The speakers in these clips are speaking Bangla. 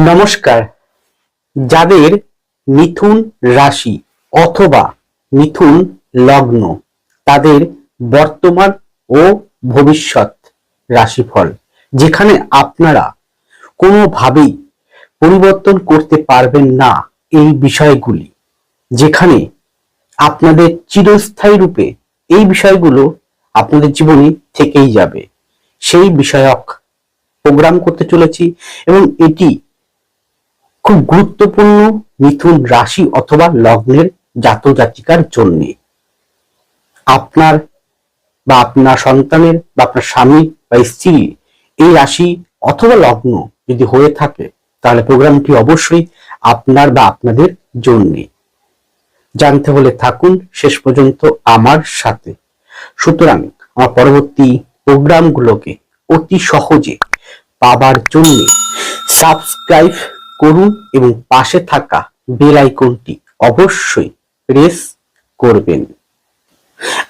নমস্কার। যাদের মিথুন রাশি অথবা মিথুন লগ্ন, তাদের বর্তমান ও ভবিষ্যৎ রাশিফল, যেখানে আপনারা কোনোভাবেই পরিবর্তন করতে পারবেন না এই বিষয়গুলি, যেখানে আপনাদের চিরস্থায়ী রূপে এই বিষয়গুলো আপনাদের জীবনে থেকেই যাবে। সেই বিষয়ক প্রোগ্রাম করতে চলেছি এবং এটি খুব গুরুত্বপূর্ণ মিথুন রাশি অথবা লগ্নের জাত জাতিকার জন্য। আপনার বা আপনার সন্তানের বা আপনার স্বামী বা স্ত্রী এই রাশি অথবা লগ্ন যদি হয়ে থাকে, তাহলে প্রোগ্রামটি অবশ্যই আপনার বা আপনাদের জন্য। জানতে হলে থাকুন শেষ পর্যন্ত আমার সাথে। সুতরাং আমার পরবর্তী প্রোগ্রামগুলোকে অতি সহজে পাবার জন্য সাবস্ক্রাইব করুন এবং পাশে থাকা বেল আইকনটি অবশ্যই প্রেস করবেন।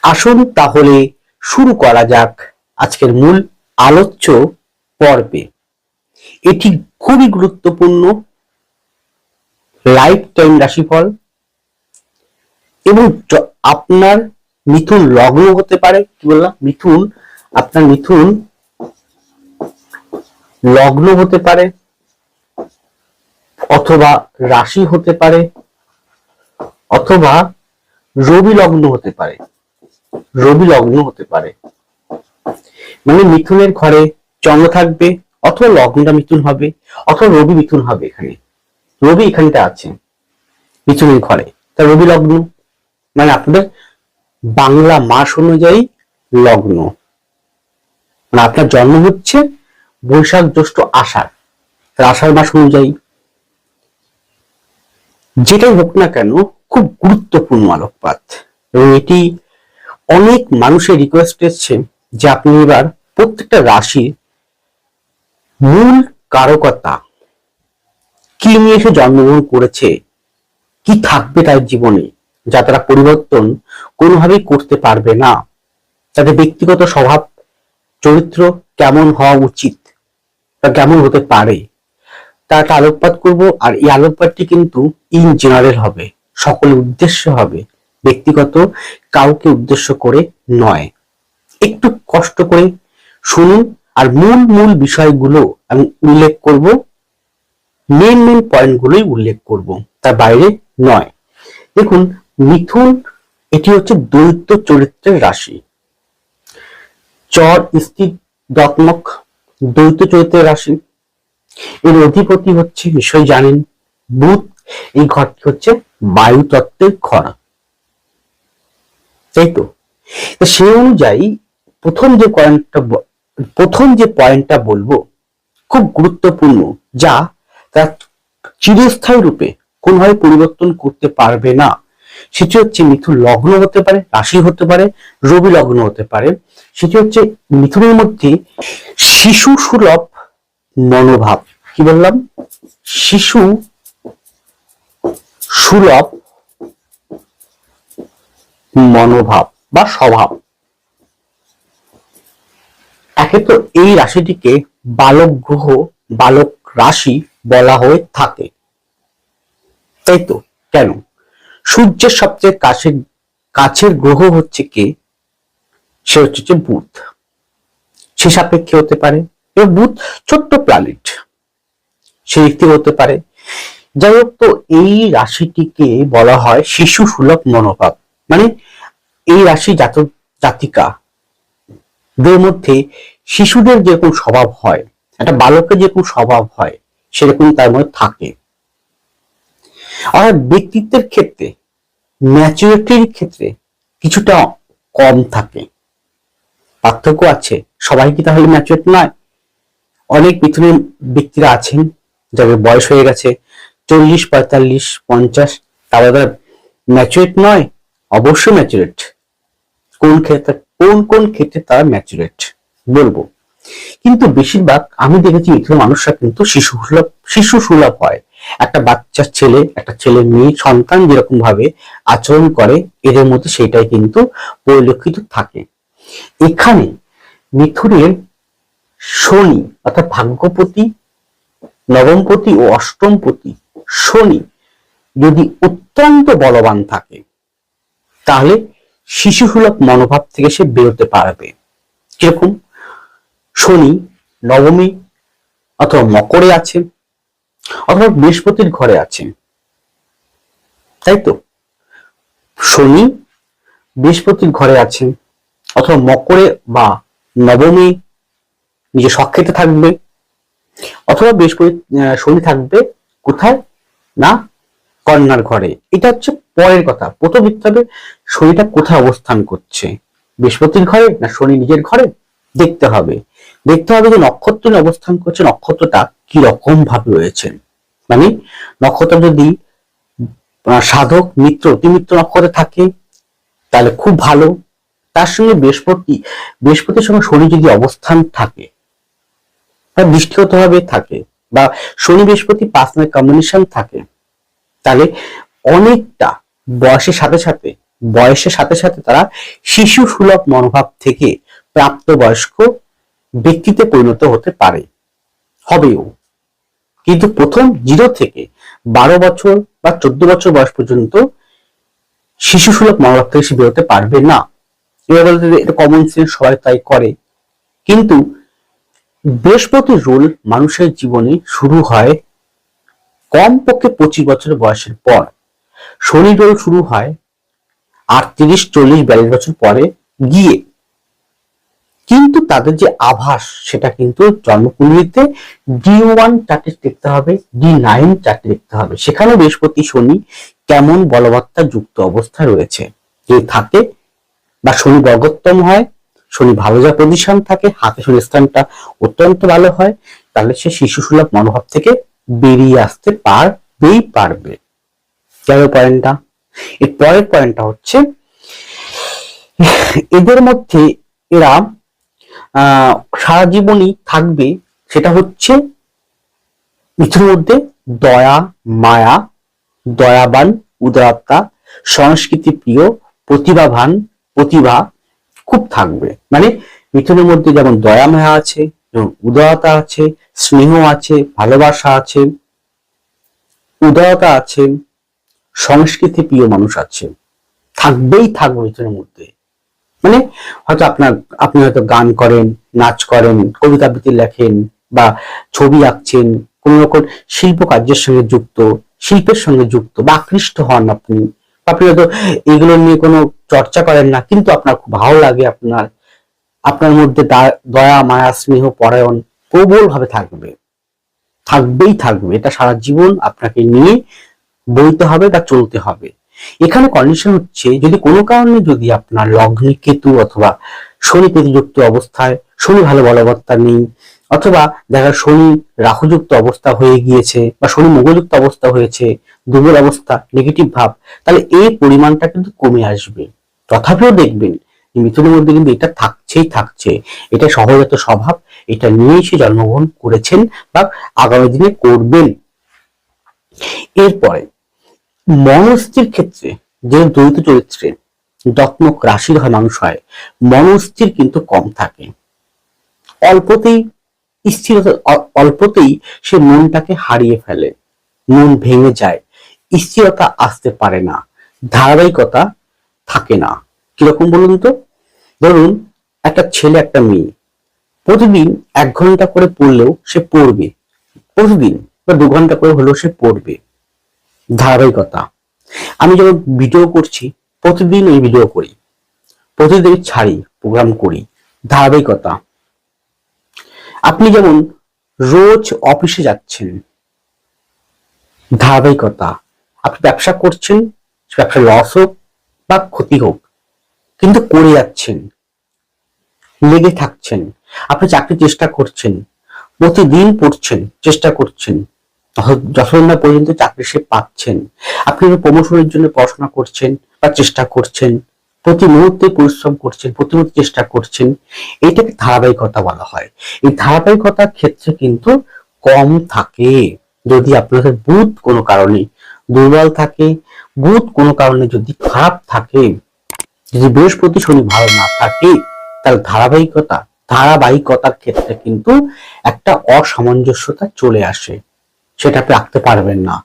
আসুন তাহলে শুরু করা যাক আজকের মূল আলোচ্য পর্বে। এটি খুবই গুরুত্বপূর্ণ। লাইফ টাইম রাশিফল এবং আপনার মিথুন লগ্ন হতে পারে, কি বললাম? মিথুন, আপনার মিথুন লগ্ন হতে পারে। অথবা রাশি হতে পারে, অথবা রবি লগ্ন হতে পারে, রবি লগ্ন হতে পারে। মানে মিথুনের ঘরে চন্দ্র থাকবে, অথবা লগ্নটা মিথুন হবে, অথবা রবি মিথুন হবে এখানে। রবি এখানটা আছে, মিথুনের ঘরে। তা রবি লগ্ন মানে আপনাদের বাংলা মাস অনুযায়ী লগ্ন। মানে আপনার জন্ম হচ্ছে বৈশাখ জ্যৈষ্ঠ আষাঢ়। আষাঢ় মাস অনুযায়ী। যেটাই হোক না কেন, খুব গুরুত্বপূর্ণ আলোকপাত। এবং এটি অনেক মানুষের রিকোয়েস্ট এসছে যে আপনি এবার প্রত্যেকটা রাশির মূল কারকতা কি নিয়ে সে জন্মগ্রহণ করেছে, কি থাকবে তার জীবনে, যা তারা পরিবর্তন কোনোভাবেই করতে পারবে না। তাদের ব্যক্তিগত স্বভাব, চরিত্র কেমন হওয়া উচিত বা কেমন হতে পারে? তা একটা আলোকপাত করব, আর এই আলোকপাতটি কিন্তু ইন জেনারেল হবে, সকলের উদ্দেশ্য হবে, ব্যক্তিগত কাউকে উদ্দেশ্য করে নয়। একটু কষ্ট করে শুনুন, আর মূল মূল বিষয়গুলো আমি উল্লেখ করব মেন মেন পয়েন্টগুলোই উল্লেখ করব, তার বাইরে নয়। দেখুন, মিথুন, এটি হচ্ছে দ্বৈত চরিত্রের রাশি। চর, স্থির, দত্মক, দ্বৈত চরিত্রের রাশি। এর অধিপতি হচ্ছে নিশ্চয়ই জানেন, বুধ। এই ঘরটি হচ্ছে বায়ু তত্ত্বের ঘর। তাই তো? সেই অনুযায়ী প্রথম যে পয়েন্টটা প্রথম যে পয়েন্টটা বলব, খুব গুরুত্বপূর্ণ, যা তার চিরস্থায়ী রূপে কোনোভাবে পরিবর্তন করতে পারবে না। সেটি হচ্ছে মিথুন লগ্ন হতে পারে, রাশি হতে পারে, রবি লগ্ন হতে পারে। সেটি হচ্ছে মিথুনের মধ্যে শিশু সুলভ মনোভাব। কি বললাম? শিশু সুলভ মনোভাব বা স্বভাব। একে তো এই রাশিটিকে বালক গ্রহ, বালক রাশি বলা হয়ে থাকে। তাই তো, কেন? সূর্যের সবচেয়ে কাছের কাছের গ্রহ হচ্ছে কে? সে হচ্ছে বুধ। সে সাপেক্ষে হতে পারে এবং বুধ ছোট্ট প্ল্যানেট সে থেকে হতে পারে। যাই হোক, তো এই রাশিটিকে বলা হয় শিশু সুলভ মনোভাব। মানে এই রাশি জাতক জাতিকা, দের মধ্যে শিশুদের যেরকম স্বভাব হয়, একটা বালকের যেরকম স্বভাব হয়, সেরকম তার মধ্যে থাকে। আর ব্যক্তিত্বের ক্ষেত্রে ম্যাচুরিটির ক্ষেত্রে কিছুটা কম থাকে। পার্থক্য আছে। সবাই কি তাহলে ম্যাচুরিট নয়? অনেক মিথুনের ব্যক্তিরা আছেন, যাদের বয়স হয়ে গেছে, চল্লিশ, পঁয়তাল্লিশ, পঞ্চাশ তারা তারা ম্যাচুরেট নয়, অবশ্যই ম্যাচুরেট কোন ক্ষেত্রে, কোন কোন ক্ষেত্রে তারা ম্যাচুরেট বলব। কিন্তু বেশিরভাগ, আমি দেখেছি মিথুন মানুষরা কিন্তু শিশু সুলভ শিশু সুলভ হয়। একটা বাচ্চা ছেলে, একটা ছেলে মেয়ে, সন্তান যেরকম ভাবে আচরণ করে, এদের মধ্যে সেটাই কিন্তু পরিলক্ষিত থাকে। এখানে মিথুনের শনি, অর্থাৎ ভাগ্যপতি, নবমপতি ও অষ্টমপতি, শনি যদি অত্যন্ত বলবান থাকে, তাহলে শিশুসুলভ মনোভাব থেকে সে বেরোতে পারবে। কীরকম? শনি নবমী অথবা মকরে আছে, অথবা বৃহস্পতির ঘরে আছে। তাই তো? শনি বৃহস্পতির ঘরে আছে, অথবা মকরে বা নবমী নিজে সক্ষেতে থাকবে অথবা বৃহস্পতি শনি থাকবে কোথায়? না, কন্যার ঘরে। এটা হচ্ছে পরের কথা। প্রথম দেখতে হবে শনিটা কোথায় অবস্থান করছে? বৃহস্পতির ঘরে না শনি নিজের ঘরে? দেখতে হবে। দেখতে হবে যে নক্ষত্র অবস্থান করছে, নক্ষত্রটা কি রকম ভাবে রয়েছে। মানে নক্ষত্র যদি সাধক, মিত্র, অতিমিত্র নক্ষত্রে থাকে, তাহলে খুব ভালো। তার সঙ্গে বৃহস্পতি, বৃহস্পতির সঙ্গে শনি যদি অবস্থান থাকে বা দৃষ্টিগত ভাবে থাকে বা শনি বৃহস্পতি পার্সোনাল কম্বিনেশন থাকে। তাহলে অনেকটা বয়সের সাথে সাথে, বয়সের সাথে সাথে তারা শিশু সুলভ মনোভাব থেকে প্রাপ্তবয়স্ক ব্যক্তিতে পরিণত হতে পারে। হবেও। কিন্তু প্রথম জিরো থেকে বারো বছর বা চোদ্দ বছর বয়স পর্যন্ত শিশু সুলভ মনোভাব থেকে সে বেরোতে পারবে না। এটা কমন সেন্স সবাই তাই করে। কিন্তু বৃহস্পতির রোল মানুষের জীবনে শুরু হয় কমপক্ষে পঁচিশ বছর বয়সের পর। শনি রোল শুরু হয় আটত্রিশ, চল্লিশ, বিয়াল্লিশ বছর পরে গিয়ে। কিন্তু তাদের যে আভাস, সেটা কিন্তু জন্মকুণ্ডলিতে ডি ওয়ান চারটে দেখতে হবে, ডি নাইন চারটে দেখতে হবে। সেখানে বৃহস্পতি, শনি কেমন বলবত্তা যুক্ত অবস্থায় রয়েছে। যদি থাকে বা শনি বর্গোত্তম হয় শনি ভালো যা পজিশন থাকে, হাতে শনি স্থানটা অত্যন্ত ভালো হয়, তাহলে সে শিশু সুলভ মনোভাব থেকে বেরিয়ে আসতে পারবেই পারবে। গেল পয়েন্টটা এর পরের পয়েন্টটা হচ্ছে, এদের মধ্যে এরা সারা জীবনই থাকবে, সেটা হচ্ছে মিথুনের মধ্যে দয়া, মায়া, দয়াবান, উদারতা, সংস্কৃতি প্রিয়, প্রতিভাবান, প্রতিভা খুব থাকবে। মানে মিথুনের মধ্যে যেমন দয়া মায়া আছে উদারতা আছে, স্নেহ আছে, ভালোবাসা আছে, উদারতা আছে, সংস্কৃতি প্রিয় মানুষ আছে। থাকবেই থাকবে মিথুনের মধ্যে। মানে হয়তো আপনার, আপনি হয়তো গান করেন, নাচ করেন কবিতা আবৃত্তি লেখেন বা ছবি আঁকছেন, কোন রকম শিল্প কার্যের সঙ্গে যুক্ত, শিল্পের সঙ্গে যুক্ত বা আকৃষ্ট হন আপনি। আপনি হয়তো এগুলো নিয়ে কোনো চর্চা করেন না, কিন্তু আপনার খুব ভালো লাগে আপনার আপনার মধ্যে দয়া, মায়া, স্নেহ, পরায়ণ প্রবল ভাবে থাকবে। থাকবেই থাকবে। এটা সারা জীবন আপনাকে নিয়ে বইতে হবে বা চলতে হবে। এখানে কন্ডিশন হচ্ছে, যদি কোনো কারণে যদি আপনার লগ্নে কেতু অথবা শনি কেতুযুক্ত অবস্থায়, শনি ভালো বলবত্তা নেই অথবা দেখা শনি রাহুযুক্ত অবস্থা হয়ে গিয়েছে বা শনি মঙ্গলযুক্ত অবস্থা হয়েছে, দুর্বল অবস্থা নেগেটিভ ভাব, তাহলে এই পরিমাণটা কিন্তু কমে আসবে। তথাপিও দেখবেন মিথুনের মধ্যে কিন্তু এটা থাকছেই থাকছে। এটা সহজাত স্বভাব, এটা নিয়েই সে জন্মগ্রহণ করেছেন বা আগামী দিনে করবেন। এরপরে, মনস্থির ক্ষেত্রে যে দ্বৈত চরিত্রে দত্মক রাশির হয় মানুষ হয়, মনস্থির কিন্তু কম থাকে। অল্পতেই স্থিরতা অল্পতেই সে মনটাকে হারিয়ে ফেলে। মন ভেঙে যায়, স্থিরতা আসতে পারে না, ধারাবাহিকতা থাকে না। কীরকম বলুন তো? ধরুন, একটা ছেলে, একটা মেয়ে। প্রতিদিন এক ঘণ্টা করে পড়লেও সে পড়বে। প্রতিদিন বা দু ঘণ্টা করে হলেও সে পড়বে। ধারাবাহিকতা। আমি যখন ভিডিও করছি, প্রতিদিন এই ভিডিও করি। প্রতিদিন ছাড়ি প্রোগ্রাম করি। ধারাবাহিকতা। আপনি যেমন রোজ অফিসে যাচ্ছেন, ধারাবাহিকতা, আপনি ব্যবসা করছেন, ব্যবসা লস হোক বা ক্ষতি হোক, কিন্তু করে যাচ্ছেন, লেগে থাকছেন, আপনি চাকরি চেষ্টা করছেন, প্রতিদিন পড়ছেন চেষ্টা করছেন যত- যতদিন না পর্যন্ত চাকরি সে পাচ্ছেন, আপনি প্রমোশনের জন্য পড়াশোনা করছেন বা চেষ্টা করছেন প্রতি মুহূর্তে পরিশ্রম করছেন প্রতি মুহূর্তে চেষ্টা করছেন, এটাকে ধারাবাহিকতা বলা হয়। এই ধারাবাহিকতার ক্ষেত্রে কিন্তু কম থাকে। যদি আপনাদের বুধ কোনো কারণে দুর্বল থাকে, বুধ কোনো কারণে যদি খারাপ থাকে, যদি বৃহস্পতি শনি ভালো না থাকে, তাহলে ধারাবাহিকতা, ধারাবাহিকতার ক্ষেত্রে কিন্তু একটা অসামঞ্জস্যতা চলে আসে। সেটা আপনি রাখতে পারবেন না।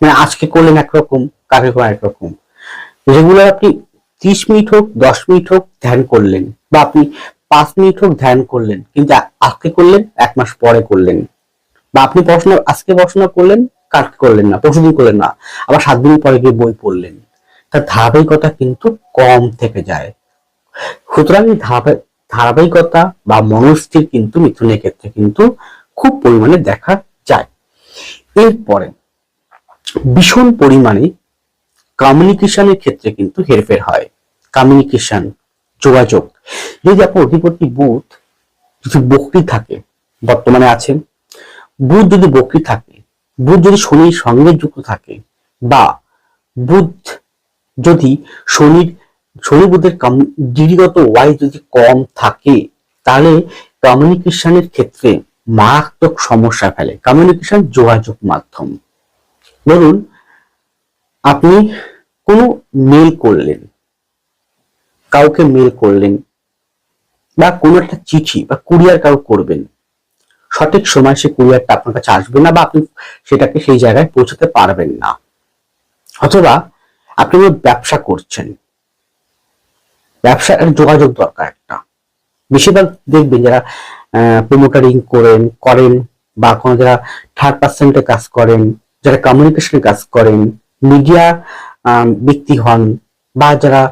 মানে আজকে করলেন একরকম করলেন একরকম। রেগুলার আপনি ত্রিশ মিনিট হোক, দশ মিনিট হোক ধ্যান করলেন বা আপনি পাঁচ মিনিট হোক ধ্যান করলেন, কিন্তু আজকে করলেন, এক মাস পরে করলেন। বা আপনি পড়াশোনা, আজকে পড়াশোনা করলেন, কালকে করলেন না, পরশুদিন করলেন না, আবার সাত দিন পরে গিয়ে বই পড়লেন। তার ধারাবাহিকতা কিন্তু কম থেকে যায়। সুতরাং ধারাবাহিকতা বা মনস্থির কিন্তু মিথুনের ক্ষেত্রে কিন্তু খুব পরিমাণে দেখা যায়। এরপরে ভীষণ পরিমাণে কমিউনিকেশনের ক্ষেত্রে কিন্তু হেরফের হয়। কমিউনিকেশন যোগাযোগ। যদি আপনার অধিপতি বুধ যদি বকরি থাকে, বর্তমানে আছে বুধ যদি বকরি থাকে, বুধ যদি শনির সঙ্গে যুক্ত থাকে, বা বুধ যদি শনির, শনি বুধের ডিগ্রিগত ওয়াই যদি কম থাকে, তাহলে কমিউনিকেশনের ক্ষেত্রে মারাত্মক সমস্যা ফেলে। কমিউনিকেশন যোগাযোগ মাধ্যম। ধরুন আপনি কোনো মেল করলেন, কাউকে মেল করলেন, বা কোনো একটা চিঠি বা কুরিয়ার কাউ করবেন, সঠিক সময় সে কুরিয়ারটা আপনার কাছে আসবে না বা আপনি সেটাকে সেই জায়গায় পৌঁছাতে পারবেন না। অথবা আপনি ব্যবসা করছেন ব্যবসা যোগাযোগ দরকার একটা। বেশিরভাগ দেখবেন যারা প্রমোটারিং করেন করেন, বা কোনো যারা থার্ড পার্সেন্টে কাজ করেন, যারা কমিউনিকেশনে কাজ করেন মিডিয়া ব্যক্তি হন বা যারা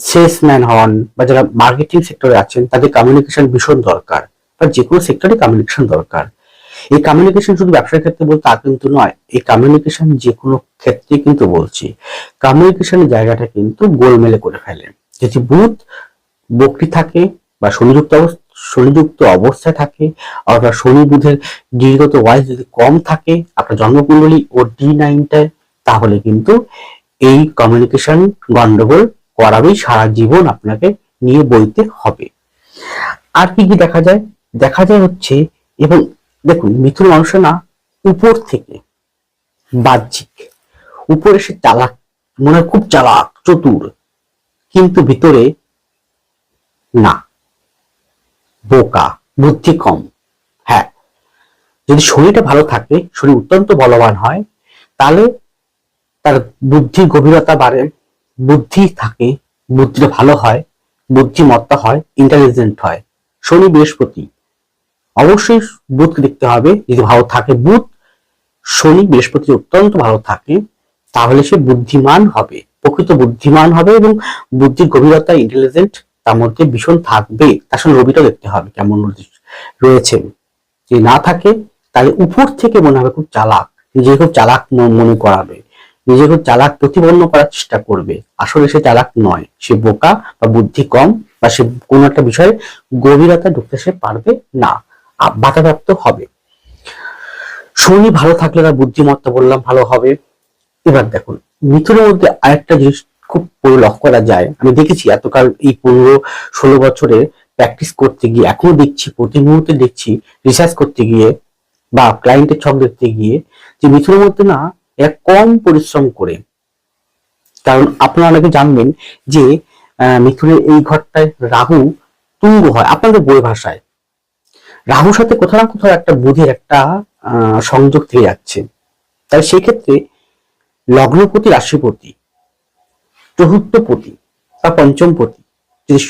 সেলসম্যান হন বা যারা মার্কেটিং সেক্টরে আছেন, তাদের কমিউনিকেশন ভীষণ দরকার বা যে কোনো সেক্টরে কমিউনিকেশন দরকার। এই কমিউনিকেশন শুধু ব্যবসার ক্ষেত্রে বলতে তা কিন্তু নয়, এই কমিউনিকেশন যে কোনো ক্ষেত্রে কিন্তু বলছি। কমিউনিকেশনের জায়গাটা কিন্তু গোলমেলে করে ফেলে যদি বুধ বকরি থাকে বা শনিযুক্ত শনিযুক্ত অবস্থায় থাকে, অথবা শনি বুধের দীর্ঘত ওয়াইজ যদি কম থাকে, আপনার জন্মকুণ্ডলী ও ডি নাইনটায়, তাহলে কিন্তু এই কমিউনিকেশন গন্ডগোল করাবেই সারা জীবন আপনাকে নিয়ে বইতে হবে। আর কি কি দেখা যায়? দেখা যায় হচ্ছে, এবং দেখুন, মিথুন মানুষের না উপর থেকে বাহ্যিক, উপরে সে চালাক, মনে খুব চালাক, চতুর, কিন্তু ভিতরে না। বোকা, বুদ্ধি কম। হ্যাঁ যদি শরীরটা ভালো থাকে, শরীর অত্যন্ত বলবান হয়, তাহলে তার বুদ্ধির গভীরতা বাড়ে, বুদ্ধি থাকে, বুদ্ধিটা ভালো হয়, বুদ্ধিমত্তা হয় ইন্টেলিজেন্ট হয়। শনি বৃহস্পতি। অবশ্যই বুধকে দেখতে হবে, যদি ভালো থাকে বুধ, শনি বৃহস্পতি অত্যন্ত ভালো থাকে, তাহলে সে বুদ্ধিমান হবে, প্রকৃত বুদ্ধিমান হবে এবং বুদ্ধির গভীরতা ইন্টেলিজেন্ট তার মধ্যে ভীষণ থাকবে। তার সঙ্গে রবিটাও দেখতে হবে কেমন রয়েছে। যদি না থাকে তাহলে উপর থেকে মনে হবে খুব চালাক। নিজে খুব চালাক মনে করাবে। নিজে খুব চালাক, প্রতিপন্ন করার চেষ্টা করবে। আসলে সে চালাক নয়। সে বোকা বা বুদ্ধি কম বা সে কোনো একটা বিষয়ে গভীরতা ঢুকতে সে পারবে না। বাধাপ্রাপ্ত হবে। শনি ভালো থাকলে তার বুদ্ধিমত্তা বললাম ভালো হবে। এবার দেখুন, মিথুনের মধ্যে আরেকটা জিনিস খুব লক্ষ্য করা যায়। আমি দেখেছি এতকাল এই পনেরো, ষোলো বছরে প্র্যাকটিস করতে গিয়ে, এখনও দেখছি, প্রতি মুহূর্তে দেখছি রিসার্চ করতে গিয়ে বা ক্লায়েন্টের ছক দেখতে গিয়ে যে মিথুনের মধ্যে না, এরা কম পরিশ্রম করে। কারণ আপনারা অনেকে জানবেন যে মিথুনের এই ঘরটায় রাহু তুঙ্গ হয়, আপনাদের বই ভাষায়। রাহুর সাথে কোথাও না কোথাও একটা বুধের একটা সংযোগ থেকে যাচ্ছে। তাই সেক্ষেত্রে লগ্নপতি, রাশিপতি চতুর্থপতি বা পঞ্চমপতি যদি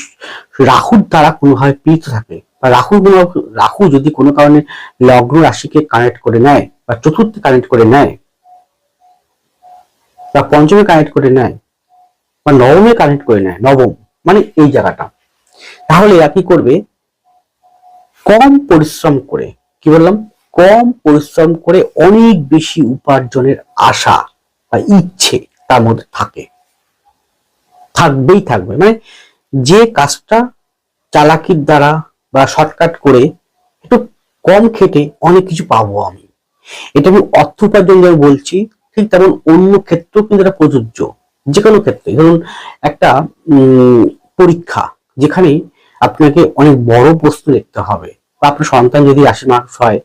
রাহুর দ্বারা কোনোভাবে পীড়িত থাকে, বা রাহু কোনো, রাহু যদি কোনো কারণে লগ্ন রাশিকে কানেক্ট করে নেয়, বা চতুর্থ কানেক্ট করে নেয়, বা পঞ্চমে কানেক্ট করে নেয়, বা নবমে কানেক্ট করে নেয়, নবম মানে এই জায়গাটা, তাহলে এরা কি করবে? কম পরিশ্রম করে, কি বললাম? কম পরিশ্রম করে অনেক বেশি উপার্জনের আশা বা ইচ্ছে তার মধ্যে থাকে। থাকবেই থাকবে। মানে যে কাজটা চালাকির দ্বারা বা শর্টকাট করে একটু কম খেটে অনেক কিছু পাবো আমি। এটা আমি অর্থ উপার্জন যেমন বলছি, ঠিক তেমন অন্য ক্ষেত্রেও কিন্তু এটা প্রযোজ্য। যে কোনো ক্ষেত্রে। ধরুন একটা পরীক্ষা যেখানে আপনাকে অনেক বড় প্রশ্ন দেখতে হবে। বা আপনার সন্তান যদি রাশি মানুষ হয়,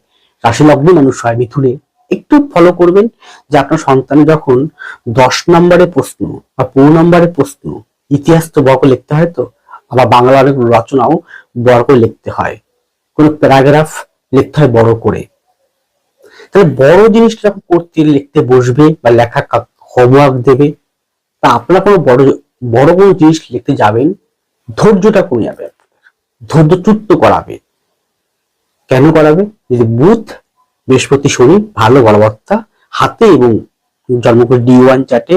রাশি লগ্ন মানুষ হয়, মিথুনে একটু ফলো করবেন যে আপনার সন্তান যখন দশ নম্বরের প্রশ্ন বা পনেরো নম্বরের প্রশ্ন ইতিহাস তো বড় লিখতে হয় তো, আবার বাংলার রচনাও বড় করে লিখতে হয়। কোনো প্যারাগ্রাফ লিখতে হয় বড় করে। তাহলে বড় জিনিসটা যখন করতে লিখতে বসবে বা লেখা হোমওয়ার্ক দেবে, তা আপনারা কোনো বড় বড় কোনো জিনিস লিখতে যাবেন, ধৈর্যটা কমে যাবে ধৈর্য ধৈর্যচ্যুত করাবে। কেন করাবে? যদি বুধ বৃহস্পতি, শনি, ভালো বলবত্তা, হাতে এবং জন্মকুল ডি ওয়ান চার্টে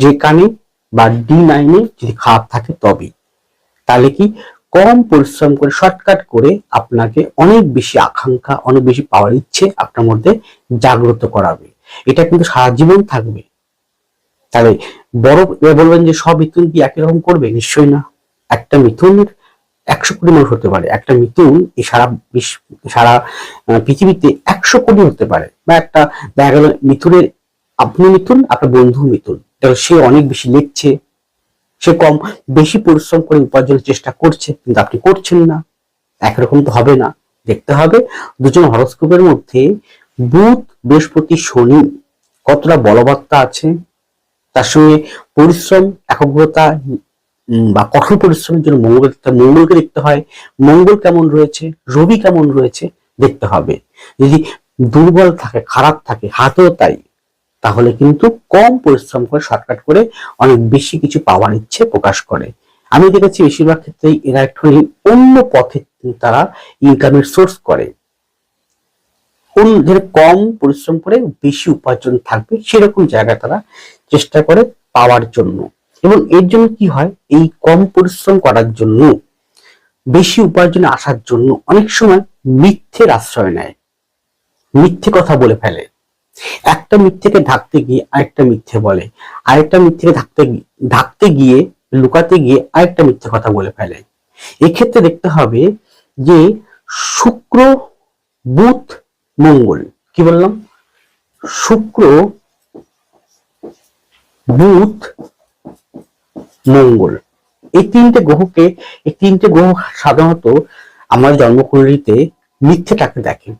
যে কানে বা ডি নাইনে যদি খারাপ থাকে তবেই তাহলে কি? কম পরিশ্রম করে শর্টকাট করে আপনাকে অনেক বেশি আকাঙ্ক্ষা, অনেক বেশি পাওয়ার ইচ্ছে আপনার মধ্যে জাগ্রত করাবে। এটা কিন্তু সারা জীবন থাকবে। তাহলে বড় বলবেন যে সব মিথুন কি একই রকম করবে? নিশ্চয়ই না। একটা মিথুনের একশো কোটি মানুষ হতে পারে। একটা এই সারা বিশ্ব, সারা পৃথিবীতে একশো কোটি হতে পারে। বা একটা দেখা গেল মিথুনের আপনি মিথুন, আপনার বন্ধু মিথুন। সে অনেক বেশি লিখছে, সে কম বেশি পরিশ্রম করে উপার্জনের চেষ্টা করছে, কিন্তু আপনি করছেন না। একরকম তো হবে না। দেখতে হবে, দুজন হরস্কোপের মধ্যে বুধ, বৃহস্পতি, শনি কতটা বলবত্তা আছে, তার সঙ্গে পরিশ্রম, একাগ্রতা বা কঠোর পরিশ্রমের জন্য মঙ্গল মঙ্গলকে দেখতে হয়। মঙ্গল কেমন রয়েছে? রবি কেমন রয়েছে? দেখতে হবে। যদি দুর্বল থাকে, খারাপ থাকে, হাতেও তাই, তাহলে কিন্তু কম পরিশ্রম করে শর্টকাট করে অনেক বেশি কিছু পাওয়ার ইচ্ছে প্রকাশ করে। আমি দেখেছি বেশিরভাগ ক্ষেত্রেই এরা একটুখানি অন্য পথে তারা ইনকামের সোর্স করে। কোন কম পরিশ্রম করে বেশি উপার্জন থাকবে, সেরকম জায়গায় তারা চেষ্টা করে পাওয়ার জন্য। এবং এর জন্য কি হয়? এই কম পরিশ্রম করার জন্য, বেশি উপার্জনে আসার জন্য অনেক সময় মিথ্যের আশ্রয় নেয়। মিথ্যে কথা বলে ফেলে। একটা মিথ্যেকে ঢাকতে গিয়ে আরেকটা মিথ্যে বলে। আরেকটা মিথ্যেকে ঢাকতে ঢাকতে গিয়ে, লুকাতে গিয়ে আরেকটা মিথ্যে কথা বলে ফেলে। এক্ষেত্রে দেখতে হবে যে, শুক্র, বুধ, মঙ্গল, কি বললাম? শুক্র, বুধ মঙ্গল। এই তিনটে গ্রহকে, এই তিনটে গ্রহ সাধারণত আমার জন্মকুণ্ডলিতে মিথ্যেটাকে দেখে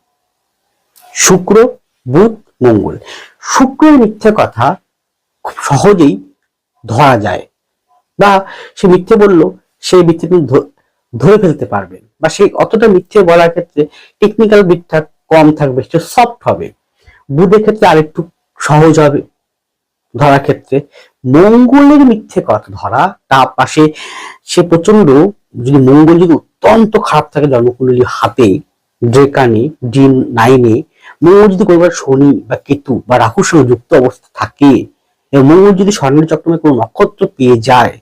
শুক্র, বুধ, মঙ্গল। শুক্রের মিথ্যে কথা খুব সহজেই ধরা যায় বা সে মিথ্যে বলল সেই মিথ্যে তিনি ধরে ফেলতে পারবেন বা সেই অতটা মিথ্যে বলার ক্ষেত্রে টেকনিক্যাল বিটটা কম থাকবে সেটা সফট হবে। বুধের ক্ষেত্রে আরেকটু সহজ হবে। ধরার ক্ষেত্রে মঙ্গলের মিথ্যে কথা ধরা, তার পাশে সে প্রচণ্ড যদি মঙ্গল যদি অত্যন্ত খারাপ থাকে জন্মকুণ্ডলী হাতে ড্রেকানে ডিম নাইনে, মঙ্গল যদি কোনোবার শনি বা কেতু বা রাহুর সঙ্গে যুক্ত অবস্থা থাকে, এবং মঙ্গল যদি স্বর্ণের চক্রমে কোনো নক্ষত্র পেয়ে যায়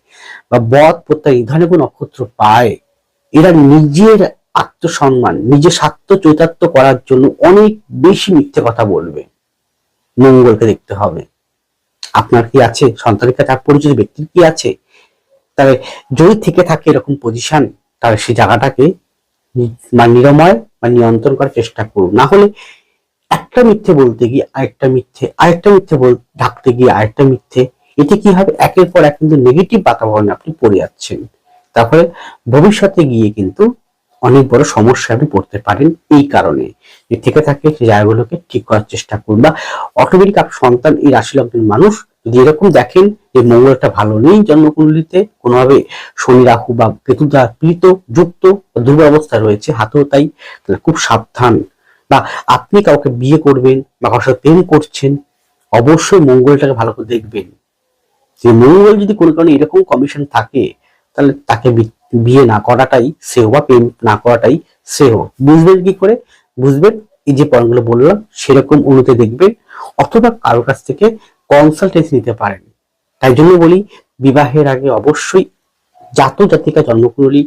বা বধ প্রত্যাগ এই ধরনের কোনো নক্ষত্র পায়, এরা নিজের আত্মসম্মান, নিজের স্বার্থ চৈতাত্য করার জন্য অনেক বেশি মিথ্যে কথা বলবে। মঙ্গলকে দেখতে হবে। আপনার কি আছে? সন্তানের কাছে পরিচিত ব্যক্তির কি আছে? তাহলে যদি থেকে থাকে এরকম পজিশন তাহলে সেই জায়গাটাকে মানে নিরাময় বা নিয়ন্ত্রণ করার চেষ্টা করুন। না হলে একটা মিথ্যে বলতে গিয়ে আরেকটা মিথ্যে আরেকটা মিথ্যে বল ঢাকতে গিয়ে আরেকটা মিথ্যে, এতে কি হবে? একের পর এক কিন্তু নেগেটিভ বাতাবরণে আপনি পড়ে যাচ্ছেন। তারপরে ভবিষ্যতে গিয়ে কিন্তু অনেক বড় সমস্যা আপনি পড়তে পারেন এই কারণে। থেকে থাকে সেই জায়গাগুলোকে ঠিক করার চেষ্টা করুন বা অটোমেটিক আপনার সন্তান, এই রাশি লগ্নের মানুষ যদি এরকম দেখেন যে মঙ্গলটা ভালো নেই জন্মকুণ্ডলিতে, কোনোভাবে শনি, রাহু বা কেতু দ্বারা পীড়িত, যুক্ত অবস্থায় রয়েছে, হাতেও তাই খুব সাবধান। বা আপনি কাউকে বিয়ে করবেন বা কারোর সাথে প্রেম করছেন, অবশ্যই মঙ্গলটাকে ভালো করে দেখবেন। যে মঙ্গল যদি কোনো কারণে এরকম কমিশন থাকে, তাহলে তাকে বিয়ে না করাটাই সেও বা প্রেম না করাটাই সেও বুঝবেন কি করে? বুঝবেন এই যে পয়েন্টগুলো বললাম, সেরকম উন্নতি দেখবেন অথবা কারোর কাছ থেকে কনসালটেন্সি নিতে পারেন। তাই জন্য বলি, বিবাহের আগে অবশ্যই জাত জাতিকা জন্মকুণ্ডলী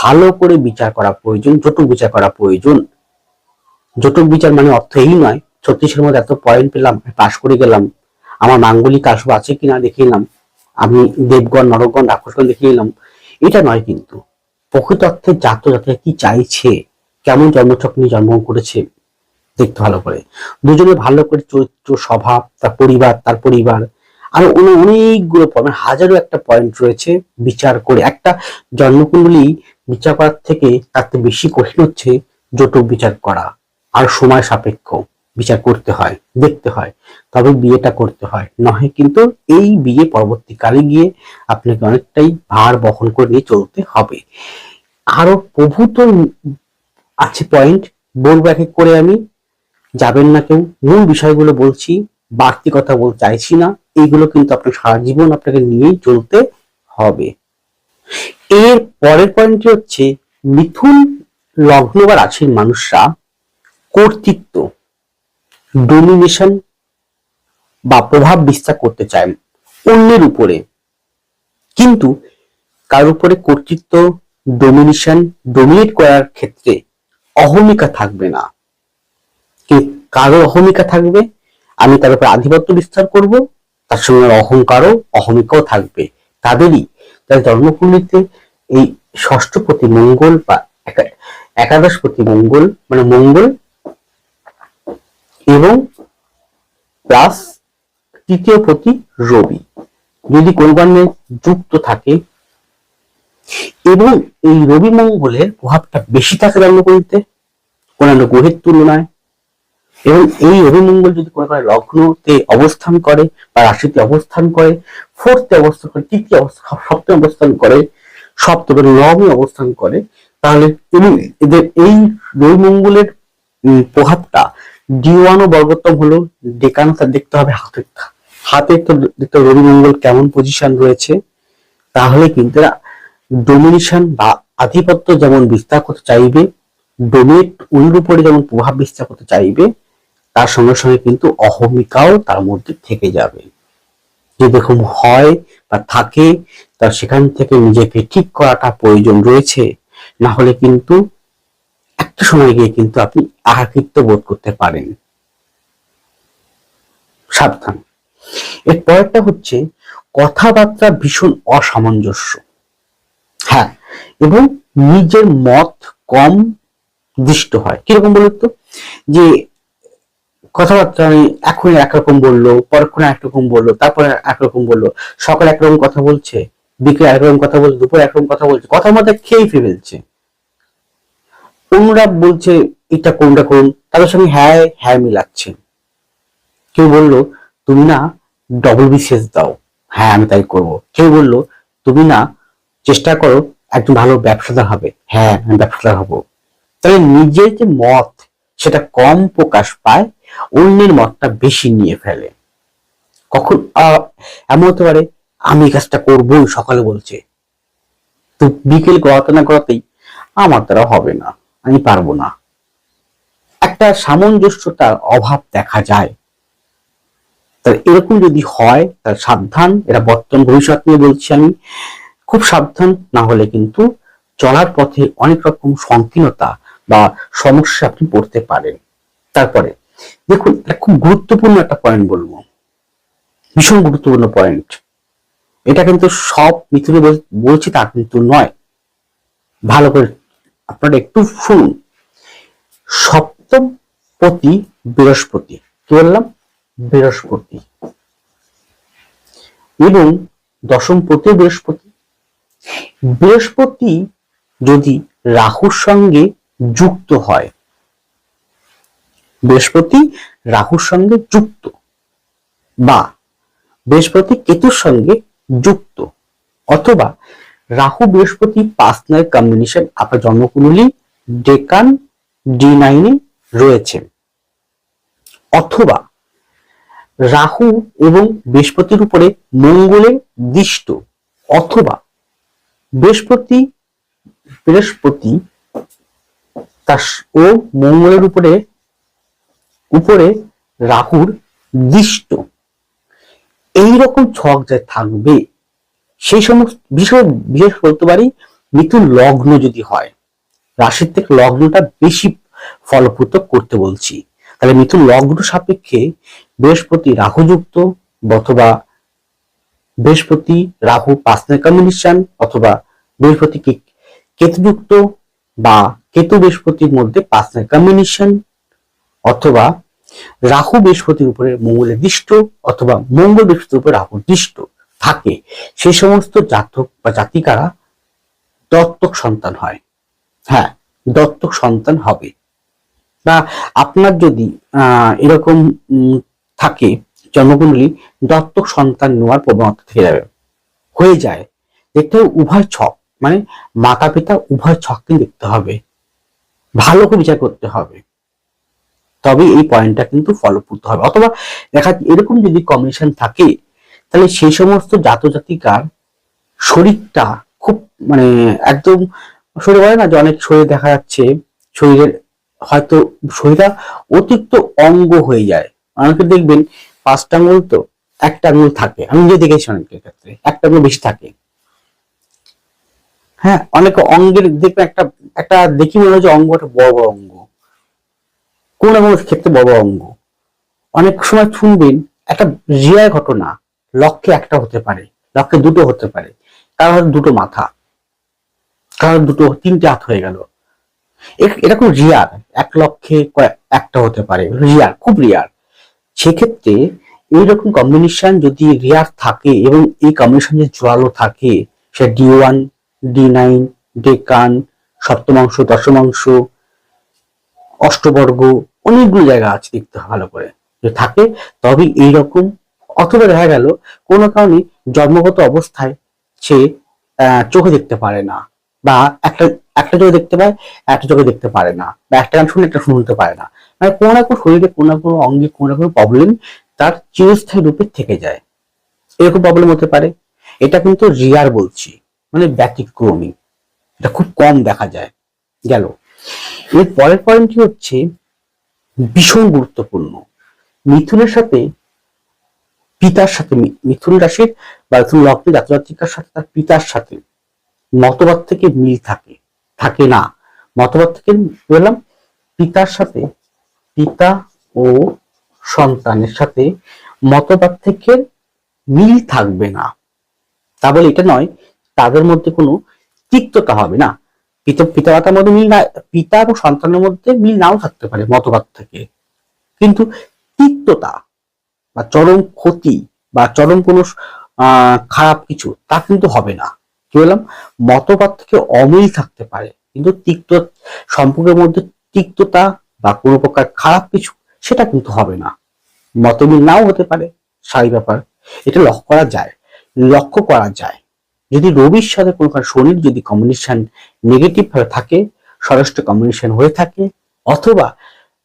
ভালো করে বিচার করা প্রয়োজন জটক বিচার করা প্রয়োজন। জটক বিচার মানে অর্থ এই নয়। ছত্রিশের মধ্যে এত পয়েন্ট পেলাম, পাশ করে গেলাম। আমার মাঙ্গলিক আসব আছে কিনা দেখে নিলাম। আমি দেবগণ, নরগণ, রাক্ষসগণ দেখে নিলাম। এটা নয় কিন্তু। প্রকৃত অর্থে জাত জাতিকা কি চাইছে? কেমন জন্মচক্র নিয়ে জন্মগ্রহণ করেছে? দেখতে ভালো করে। দুজনে ভালো করে চরিত্র, স্বভাব, তার পরিবার তার পরিবার, আরও অনেকগুলো পয়েন্ট হাজারো একটা পয়েন্ট রয়েছে বিচার করে। একটা জন্মকুণ্ডলী বিচার করার থেকে তার বেশি কঠিন হচ্ছে জটক বিচার করা, আর সময় সাপেক্ষ। বিচার করতে হয়, দেখতে হয়, তবে বিয়েটা করতে হয়। নয় কিন্তু এই বিয়ে পরবর্তীকালে গিয়ে আপনাকে অনেকটাই ভার বহন করে নিয়ে চলতে হবে। আরও প্রভূত আছে পয়েন্ট বলব এক করে আমি। যাবেন না কেউ। মূল বিষয়গুলো বলছি, বাড়তি কথা বলতে চাইছি না। এইগুলো কিন্তু আপনার সারা জীবন আপনাকে নিয়েই চলতে হবে। এর পরের পয়েন্টটি হচ্ছে, মিথুন লগ্ন বা রাশির মানুষরা কর্তৃত্ব ডোমিনেশন বা প্রভাব বিস্তার করতে চায় অন্যের উপরে। কিন্তু কার উপরে কর্তৃত্ব ডোমিনেশন ডোমিনেট করার ক্ষেত্রে অহমিকা থাকবে না। কারও অহমিকা থাকবে? আমি তার উপর আধিপত্য বিস্তার করব, তার সঙ্গে অহংকারও, অহমিকাও থাকবে। তাদেরই তাই জন্মকুণ্ডিতে এই ষষ্ঠপতি মঙ্গল বা একা- একাদশপতি মঙ্গল মানে মঙ্গল এবং প্লাস তৃতীয় পতি রবি। যদি কোন কারণে যুক্ত থাকে এবং এই রবি মঙ্গলের প্রভাবটা বেশি থাকে জন্মকুণ্ডিতে অন্যান্য গ্রহের তুলনায়, এবং এই অভিমঙ্গল যদি কোনো কারণে লগ্নতে অবস্থান করে বা রাশিতে অবস্থান করে, ফোর্থে অবস্থান করে, তৃতীয় অবস্থান সপ্তম অবস্থান করে, সপ্তম নবমে অবস্থান করে, তাহলে এবং এদের এই রবিমঙ্গলের প্রভাবটা ডিওয়ান ও বর্গোত্তম হলো ডেকানটা দেখতে হবে হাতে হাতে তো দেখতে হবে রবিমঙ্গল কেমন পজিশন রয়েছে। তাহলে কিন্তু ডোমিনেশন বা আধিপত্য যেমন বিস্তার করতে চাইবে ডোমিনেট অন্যের উপরে যেমন প্রভাব বিস্তার করতে চাইবে, তার সঙ্গে সঙ্গে কিন্তু অহমিকাও তার মধ্যে থেকে যাবে। যদি এরকম হয় বা থাকে তার সেখান থেকে নিজেকে ঠিক করাটা প্রয়োজন রয়েছে। না হলে কিন্তু একটা সময় গিয়ে কিন্তু আপনি আহাকৃত্য বোধ করতে পারেন। সাবধান। এর পরেরটা হচ্ছে, কথাবার্তা ভীষণ অসামঞ্জস্য। হ্যাঁ এবং নিজের মত কম দৃষ্ট হয়। কীরকম বলুন তো? যে কথাবার্তা আমি এখন একরকম বলল, পরক্ষণে একরকম বলল, তারপরে একরকম বলল, সকালে একরকম কথা বলছে, বিকেলে একরকম কথা বলছে, দুপুরে একরকম কথা বলছে কথার মধ্যে খেয়ে ফেলছে। অন্যরা বলছে, এটা কোনটা করুন? তাদের সঙ্গে হ্যাঁ হ্যাঁ মিলাচ্ছে। কেউ বলল, তুমি না ডবল বিশেষ দাও। হ্যাঁ আমি তাই করব। কেউ বলল, তুমি না চেষ্টা করো, একজন ভালো ব্যবসাদার হবে। হ্যাঁ আমি ব্যবসাদার হব। তাহলে নিজের যে মত, সেটা কম প্রকাশ পায়, অন্যের মতটা বেশি নিয়ে ফেলে। কখন এমন হতে পারে, আমি কাজটা করবোই সকালে বলছে। তো বিকেল গড়াতে না গড়াতেই আমার দ্বারা হবে না। আমি পারব না। একটা সামঞ্জস্যতার অভাব দেখা যায়। তাহলে এরকম যদি হয় তাহলে সাবধান এটা বর্তমান ভবিষ্যৎ নিয়ে বলছি আমি, খুব সাবধান, না হলে কিন্তু চলার পথে অনেক রকম সংকীর্ণতা বা সমস্যা আপনি পড়তে পারেন। তারপরে, দেখুন এটা খুব গুরুত্বপূর্ণ একটা পয়েন্ট বলব। ভীষণ গুরুত্বপূর্ণ পয়েন্ট এটা কিন্তু সব মিথুনে বল- বলছি তা কিন্তু নয়। ভালো করে আপনারা একটু শুনুন সপ্তম পতি বৃহস্পতি। কি বললাম? বৃহস্পতি। এবং দশম পতি বৃহস্পতি। বৃহস্পতি যদি রাহুর সঙ্গে যুক্ত হয়, বৃহস্পতি রাহুর সঙ্গে যুক্ত বা বৃহস্পতি কেতুর সঙ্গে যুক্ত অথবা রাহু বৃহস্পতি পাঁচ নয় কম্বিনেশন আপনার জন্মকুণ্ডলী, ডেকান, ডি নাইনে রয়েছে। অথবা রাহু এবং বৃহস্পতির উপরে মঙ্গলের দৃষ্ট, অথবা বৃহস্পতি বৃহস্পতি তার ও মঙ্গলের উপরে উপরে রাহুর দৃষ্ট। এইরকম ছক যে থাকবে সেই সমস্ত বিষয় বিশেষ বলতে পারি, মিথুন লগ্ন যদি হয়, রাশির থেকে লগ্নটা বেশি ফলপ্রদ করতে বলছি। তাহলে মিথুন লগ্ন সাপেক্ষে বৃহস্পতি রাহুযুক্ত অথবা বৃহস্পতি রাহু পার্সোনাল কম্বিনেশন অথবা বৃহস্পতি কে- কেতুযুক্ত বা কেতু বৃহস্পতির মধ্যে পার্সোনাল কম্বিনেশন অথবা রাহু বৃহস্পতির উপরে মঙ্গলের দৃষ্ট অথবা মঙ্গল বৃহস্পতির উপরে রাহুর দৃষ্ট। থাকে, সেই সমস্ত জাতক বা জাতিকারা দত্তক সন্তান হয়। হ্যাঁ দত্তক সন্তান হবে। বা আপনার যদি এরকম থাকে জন্মকুণ্ডলী দত্তক সন্তান নেওয়ার প্রবণতা থেকে যাবে। হয়ে যায়। দেখতে উভয় ছক মানে মাতা পিতা উভয় ছককে দেখতে হবে। ভালো করে বিচার করতে হবে। তবে এই পয়েন্টটা কিন্তু ফলপ্রদ হবে। অথবা দেখা এরকম যদি কম্বিনেশন থাকে তাহলে সেই সমস্ত জাতজাতিকার শরীরটা খুব মানে একদম শরীর বলে না যে অনেক শরীর দেখা যাচ্ছে শরীরের হয়তো শরীরটা অতিরিক্ত অঙ্গ হয়ে যায়। অনেকে দেখবেন পাঁচটা আঙুল তো একটা আঙুল থাকে। আমি যে দেখেছি অনেকের ক্ষেত্রে, একটা আঙুল বেশি থাকে। হ্যাঁ অনেক অঙ্গের দেখবেন একটা একটা দেখি মনে হয় যে অঙ্গটা বড় বড় অঙ্গ। কোন না ক্ষেত্রে বড় বড় অঙ্গ। অনেক সময় শুনবেন একটা রিয়ার ঘটনা লক্ষ্যে একটা হতে পারে, লক্ষ্যে দুটো হতে পারে। কারও হয়তো দুটো মাথা কারও দুটো, তিনটে হাত হয়ে গেল। এটা খুব রিয়ার এক লক্ষে একটা হতে পারে রিয়ার খুব রিয়ার সেক্ষেত্রে এইরকম কম্বিনেশন যদি রিয়ার থাকে এবং এই কম্বিনেশন যদি জোরালো থাকে, সে D one D nine decan, সপ্তমাংশ, দশমাংশ, অষ্টবর্গ, অনেকগুলো জায়গা আছে দেখতে ভালো করে। যে থাকে তবে এইরকম অথবা দেখা গেল কোনো কারণে জন্মগত অবস্থায় সে চোখে দেখতে পারে না বা একটা একটা চোখে দেখতে পায়, একটা চোখে দেখতে পারে না বা একটা গান শুনে একটা শুনতে পারে না। মানে কোনো না কোনো শরীরে কোনো না কোনো অঙ্গে কোনো না কোনো প্রবলেম তার চিরস্থায়ী রূপে থেকে যায়। এরকম প্রবলেম হতে পারে। এটা কিন্তু রিয়ার বলছি মানে ব্যতিক্রমী। এটা খুব কম দেখা যায়। গেল। এর পরের পয়েন্টটি হচ্ছে ভীষণ গুরুত্বপূর্ণ। মিথুনের সাথে পিতার সাথে মিথুন রাশির বা মিথুন লগ্নের জাতজাতিকার সাথে তার পিতার সাথে মতবাদ থেকে মিল থাকে থাকে না। মতবাদ থেকে বললাম? পিতার সাথে, পিতা ও সন্তানের সাথে মতবাদ থেকে মিল থাকবে না। তা বলে এটা নয়, তাদের মধ্যে কোনো তিক্ততা হবে না। পিতা, পিতামাতার মধ্যে মিল না, পিতা এবং সন্তানের মধ্যে মিল নাও থাকতে পারে মতবাদ থেকে। কিন্তু তিক্ততা বা চরম ক্ষতি বা চরম কোনো খারাপ কিছু, তা কিন্তু হবে না। কি বললাম? মতবাদ থেকে অমিল থাকতে পারে, কিন্তু তিক্ত, সম্পর্কের মধ্যে তিক্ততা বা কোনো প্রকার খারাপ কিছু, সেটা কিন্তু হবে না। মতমিল নাও হতে পারে সারি ব্যাপার। এটা লক্ষ্য করা যায়, লক্ষ্য করা যায়। যদি রবির সাথে কোনো শনির যদি কম্বিনেশন নেগেটিভ ভাবে থাকে ষষ্ঠ কম্বিনেশন হয়ে থাকে, অথবা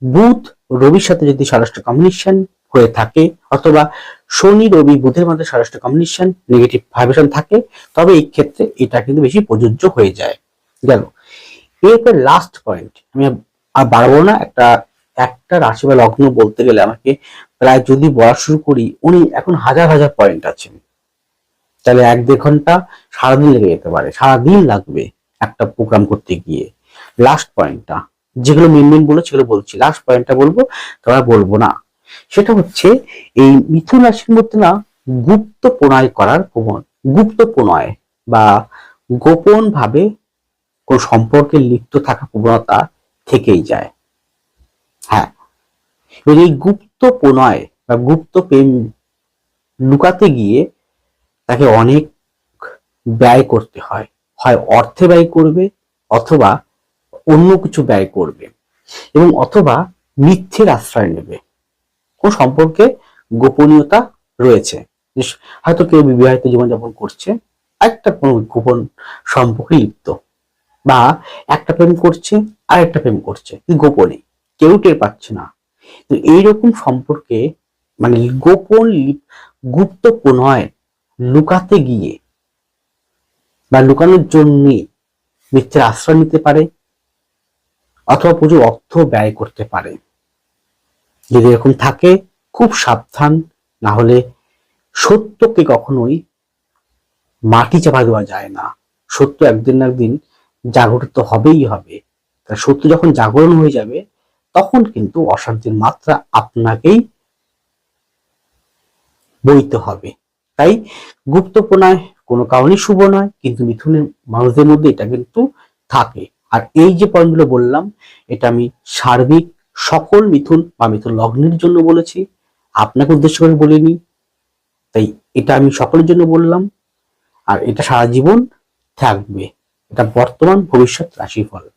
বুধ রবির সাথে যদি ষষ্ঠ কম্বিনেশন হয়ে থাকে অথবা শনি, রবি, বুধের মধ্যে ষষ্ঠ কম্বিনেশন নেগেটিভ ভাইব্রেশন থাকে, তবে এই ক্ষেত্রে এটা কিন্তু বেশি প্রযোজ্য হয়ে যায়। গেল। এরপর লাস্ট পয়েন্ট আমি আর বাড়বো না। একটা একটা রাশি বা লগ্ন বলতে গেলে আমাকে প্রায় যদি বলা শুরু করি, উনি এখন হাজার হাজার পয়েন্ট আছেন। তাহলে এক দেড় ঘণ্টা সারাদিন লেগে যেতে পারে। সারাদিন লাগবে একটা প্রোগ্রাম করতে গিয়ে। লাস্ট পয়েন্টটা যেগুলো মেন মেন বলে সেগুলো বলছি। লাস্ট পয়েন্টটা বলব তোমরা বলব না। সেটা হচ্ছে এই মিথুন রাশির মধ্যে না গুপ্ত প্রণয় করার প্রবণ, গুপ্ত প্রণয় বা গোপন ভাবে কোন সম্পর্কে লিপ্ত থাকা প্রবণতা থেকেই যায়। হ্যাঁ এবং এই গুপ্ত প্রণয় বা গুপ্ত প্রেম লুকাতে গিয়ে তাকে অনেক ব্যয় করতে হয়। হয় অর্থে ব্যয় করবে অথবা অন্য কিছু ব্যয় করবে এবং অথবা মিথ্যের আশ্রয় নেবে। সম্পর্কে গোপনীয়তা রয়েছে। হয়তো কেউ বিবাহিত জীবনযাপন করছে একটা কোনো গোপন সম্পর্কে লিপ্ত, বা একটা প্রেম করছে আর একটা প্রেম করছে গোপনে, কেউ টের পাচ্ছে না। তো এইরকম সম্পর্কে মানে গোপন গুপ্ত প্রণয় লুকাতে গিয়ে, বা লুকানোর জন্য মিথ্যের আশ্রয় নিতে পারে, অথবা প্রচুর অর্থ ব্যয় করতে পারে। যদি এরকম থাকে, খুব সাবধান, না হলে সত্যকে কখনোই মাটি চাপা দেওয়া যায় না। সত্য একদিন না একদিন জাগরিত হবেই হবে। তা সত্য যখন জাগরণ হয়ে যাবে, তখন কিন্তু অশান্তির মাত্রা আপনাকেই বইতে হবে। তাই গুপ্তপনায় কোনো কারণেই শুভ নয়, কিন্তু মিথুনের মানুষদের মধ্যে এটা কিন্তু থাকে। আর এই যে পয়েন্টগুলো বললাম, এটা আমি সার্বিক সকল মিথুন বা মিথুন লগ্নের জন্য বলেছি। আপনাকে উদ্দেশ্য করে বলিনি। তাই এটা আমি সকলের জন্য বললাম। আর এটা সারা জীবন থাকবে। এটা বর্তমান ভবিষ্যৎ রাশিফল।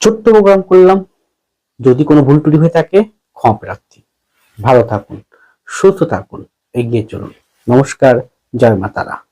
ছোট্ট প্রোগ্রাম করলাম। যদি কোনো ভুল ত্রুটি হয়ে থাকে, ক্ষমা প্রার্থী। ভালো থাকুন, সুস্থ থাকুন, এগিয়ে চলুন। নমস্কার, জয় মাতারা।